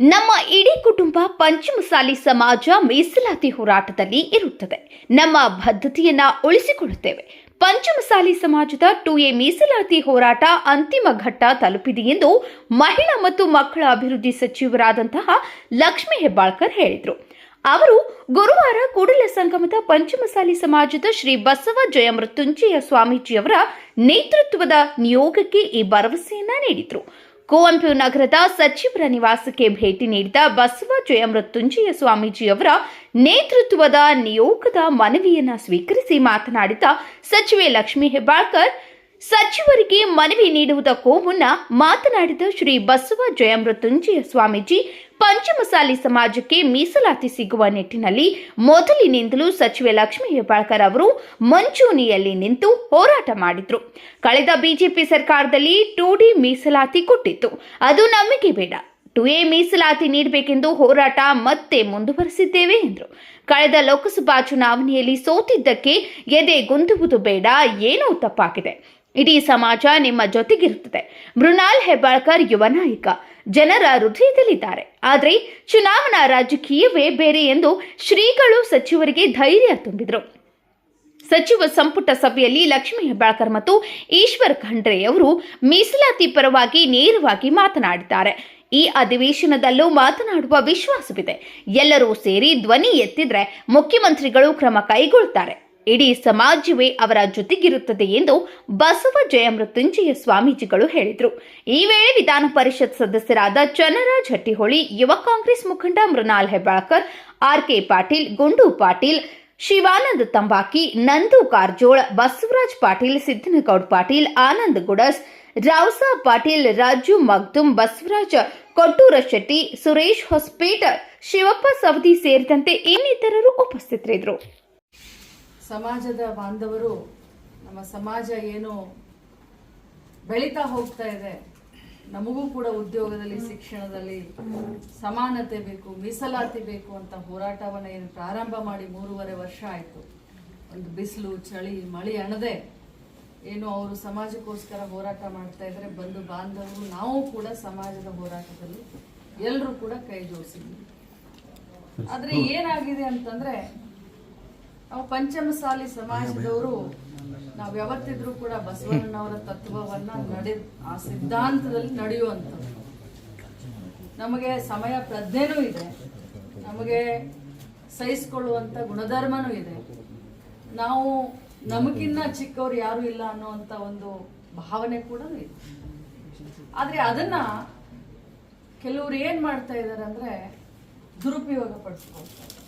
ನಮ್ಮ ಇಡೀ ಕುಟುಂಬ ಪಂಚಮಸಾಲಿ ಸಮಾಜ ಮೀಸಲಾತಿ ಹೋರಾಟದಲ್ಲಿ ಇರುತ್ತದೆ. ನಮ್ಮ ಬದ್ಧತೆಯನ್ನ ಉಳಿಸಿಕೊಳ್ಳುತ್ತೇವೆ. ಪಂಚಮಸಾಲಿ ಸಮಾಜದ ಟು ಎ ಮೀಸಲಾತಿ ಹೋರಾಟ ಅಂತಿಮ ಘಟ್ಟ ತಲುಪಿದೆ ಎಂದು ಮಹಿಳಾ ಮತ್ತು ಮಕ್ಕಳ ಅಭಿವೃದ್ಧಿ ಸಚಿವರಾದಂತಹ ಲಕ್ಷ್ಮೀ ಹೆಬ್ಬಾಳ್ಕರ್ ಹೇಳಿದರು. ಅವರು ಗುರುವಾರ ಕೂಡಲ ಸಂಗಮದ ಪಂಚಮಸಾಲಿ ಸಮಾಜದ ಶ್ರೀ ಬಸವ ಜಯಮೃತ್ಯುಂಜಯ ಸ್ವಾಮೀಜಿಯವರ ನೇತೃತ್ವದ ನಿಯೋಗಕ್ಕೆ ಈ ಭರವಸೆಯನ್ನ ನೀಡಿದರು. ಕುವೆಂಪು ನಗರದ ಸಚಿವರ ನಿವಾಸಕ್ಕೆ ಭೇಟಿ ನೀಡಿದ ಬಸವ ಜಯಮೃತ್ಯುಂಜಯ ಸ್ವಾಮೀಜಿಯವರ ನೇತೃತ್ವದ ನಿಯೋಗದ ಮನವಿಯನ್ನ ಸ್ವೀಕರಿಸಿ ಮಾತನಾಡಿದ ಸಚಿವೆ ಲಕ್ಷ್ಮೀ ಹೆಬ್ಬಾಳ್ಕರ್ ಸಚಿವರಿಗೆ ಮನವಿ ನೀಡುವುದಕ್ಕೂ ಮುನ್ನ ಮಾತನಾಡಿದ ಶ್ರೀ ಬಸವ ಜಯಮೃತ್ಯುಂಜಯ ಸ್ವಾಮೀಜಿ, ಪಂಚಮಸಾಲಿ ಸಮಾಜಕ್ಕೆ ಮೀಸಲಾತಿ ಸಿಗುವ ನಿಟ್ಟಿನಲ್ಲಿ ಮೊದಲಿನಿಂದಲೂ ಸಚಿವೆ ಲಕ್ಷ್ಮೀ ಹೆಬ್ಬಾಳ್ಕರ್ ಅವರು ಮಂಚೂಣಿಯಲ್ಲಿ ನಿಂತು ಹೋರಾಟ ಮಾಡಿದ್ರು. ಕಳೆದ ಬಿಜೆಪಿ ಸರ್ಕಾರದಲ್ಲಿ ಟು ಡಿ ಮೀಸಲಾತಿ ಕೊಟ್ಟಿತ್ತು. ಅದು ನಮಗೆ ಬೇಡ. ಟು ಎ ಮೀಸಲಾತಿ ನೀಡಬೇಕೆಂದು ಹೋರಾಟ ಮತ್ತೆ ಮುಂದುವರೆಸಿದ್ದೇವೆ ಎಂದರು. ಕಳೆದ ಲೋಕಸಭಾ ಚುನಾವಣೆಯಲ್ಲಿ ಸೋತಿದ್ದಕ್ಕೆ ಎದೆ ಗುಂದುವುದು ಬೇಡ, ಏನೂ ತಪ್ಪಾಗಿದೆ. ಇಡೀ ಸಮಾಜ ನಿಮ್ಮ ಜೊತೆಗಿರುತ್ತದೆ. ಮೃಣಾಲ್ ಹೆಬ್ಬಾಳ್ಕರ್ ಯುವ ನಾಯಕ. ಜನರ ಹೃದಯದಲ್ಲಿದ್ದಾರೆ. ಆದರೆ ಚುನಾವಣಾ ರಾಜಕೀಯವೇ ಬೇರೆ ಎಂದು ಶ್ರೀಗಳು ಸಚಿವರಿಗೆ ಧೈರ್ಯ ತುಂಬಿದರು. ಸಚಿವ ಸಂಪುಟ ಸಭೆಯಲ್ಲಿ ಲಕ್ಷ್ಮೀ ಹೆಬ್ಬಾಳ್ಕರ್ ಮತ್ತು ಈಶ್ವರ್ ಖಂಡ್ರೆ ಅವರು ಮೀಸಲಾತಿ ಪರವಾಗಿ ನೇರವಾಗಿ ಮಾತನಾಡಿದ್ದಾರೆ. ಈ ಅಧಿವೇಶನದಲ್ಲೂ ಮಾತನಾಡುವ ವಿಶ್ವಾಸವಿದೆ. ಎಲ್ಲರೂ ಸೇರಿ ಧ್ವನಿ ಎತ್ತಿದ್ರೆ ಮುಖ್ಯಮಂತ್ರಿಗಳು ಕ್ರಮ ಕೈಗೊಳ್ತಾರೆ. ಇಡೀ ಸಮಾಜವೇ ಅವರ ಜೊತೆಗಿರುತ್ತದೆ ಎಂದು ಬಸವ ಜಯಮೃತ್ಯುಂಜಯ ಸ್ವಾಮೀಜಿಗಳು ಹೇಳಿದರು. ಈ ವೇಳೆ ವಿಧಾನ ಪರಿಷತ್ ಸದಸ್ಯರಾದ ಚನ್ನರಾಜ್ ಹಟ್ಟಿಹೊಳಿ, ಯುವ ಕಾಂಗ್ರೆಸ್ ಮುಖಂಡ ಮೃನಾಲ್ ಹೆಬ್ಬಾಳ್ಕರ್ ಆರ್ಕೆ ಪಾಟೀಲ್, ಗುಂಡು ಪಾಟೀಲ್, ಶಿವಾನಂದ ತಂಬಾಕಿ, ನಂದು ಕಾರಜೋಳ, ಬಸವರಾಜ್ ಪಾಟೀಲ್ ಸಿದ್ದನಗೌಡ್ ಪಾಟೀಲ್, ಆನಂದ್ ಗುಡಸ್ ರಾವ್ಸಾ ಪಾಟೀಲ್, ರಾಜು ಮಗ್ದುಮ್ ಬಸವರಾಜ ಕೊಟ್ಟೂರ ಶೆಟ್ಟಿ, ಸುರೇಶ್ ಹೊಸಪೇಟ, ಶಿವಪ್ಪ ಸವದಿ ಸೇರಿದಂತೆ ಇನ್ನಿತರರು ಉಪಸ್ಥಿತರಿದ್ದರು. ಸಮಾಜದ ಬಾಂಧವರು, ನಮ್ಮ ಸಮಾಜ ಏನು ಬೆಳೀತಾ ಹೋಗ್ತಾ ಇದೆ, ನಮಗೂ ಕೂಡ ಉದ್ಯೋಗದಲ್ಲಿ, ಶಿಕ್ಷಣದಲ್ಲಿ ಸಮಾನತೆ ಬೇಕು, ಮೀಸಲಾತಿ ಬೇಕು ಅಂತ ಹೋರಾಟವನ್ನ ಏನು ಪ್ರಾರಂಭ ಮಾಡಿ ಮೂರುವರೆ ವರ್ಷ ಆಯಿತು. ಒಂದು ಬಿಸಿಲು, ಚಳಿ, ಮಳಿ ಅಣದೆ ಏನು ಅವರು ಸಮಾಜಕ್ಕೋಸ್ಕರ ಹೋರಾಟ ಮಾಡ್ತಾ ಇದ್ದಾರೆ. ಬಂಧು ಬಾಂಧವರು, ನಾವು ಕೂಡ ಸಮಾಜದ ಹೋರಾಟದಲ್ಲಿ ಎಲ್ಲರೂ ಕೂಡ ಕೈ ಜೋಡಿಸಿದ್ವಿ. ಆದ್ರೆ ಏನಾಗಿದೆ ಅಂತಂದ್ರೆ, ನಾವು ಪಂಚಮಸಾಲಿ ಸಮಾಜದವರು, ನಾವು ಯಾವತ್ತಿದ್ರೂ ಕೂಡ ಬಸವಣ್ಣವರ ತತ್ವವನ್ನ ನಡೆ, ಆ ಸಿದ್ಧಾಂತದಲ್ಲಿ ನಡೆಯುವಂಥದ್ದು. ನಮಗೆ ಸಮಯ ಪ್ರಜ್ಞೆನೂ ಇದೆ. ನಮಗೆ ಸಹಿಸಿಕೊಳ್ಳುವಂತ ಗುಣಧರ್ಮನೂ ಇದೆ. ನಾವು ನಮಗಿನ್ನ ಚಿಕ್ಕವ್ರು ಯಾರು ಇಲ್ಲ ಅನ್ನುವಂಥ ಒಂದು ಭಾವನೆ ಕೂಡ ಇದೆ. ಆದ್ರೆ ಅದನ್ನ ಕೆಲವರು ಏನ್ ಮಾಡ್ತಾ ಇದ್ದಾರೆ ಅಂದ್ರೆ ದುರುಪಯೋಗ ಪಡಿಸ್ಕೊಳ್ತಾರೆ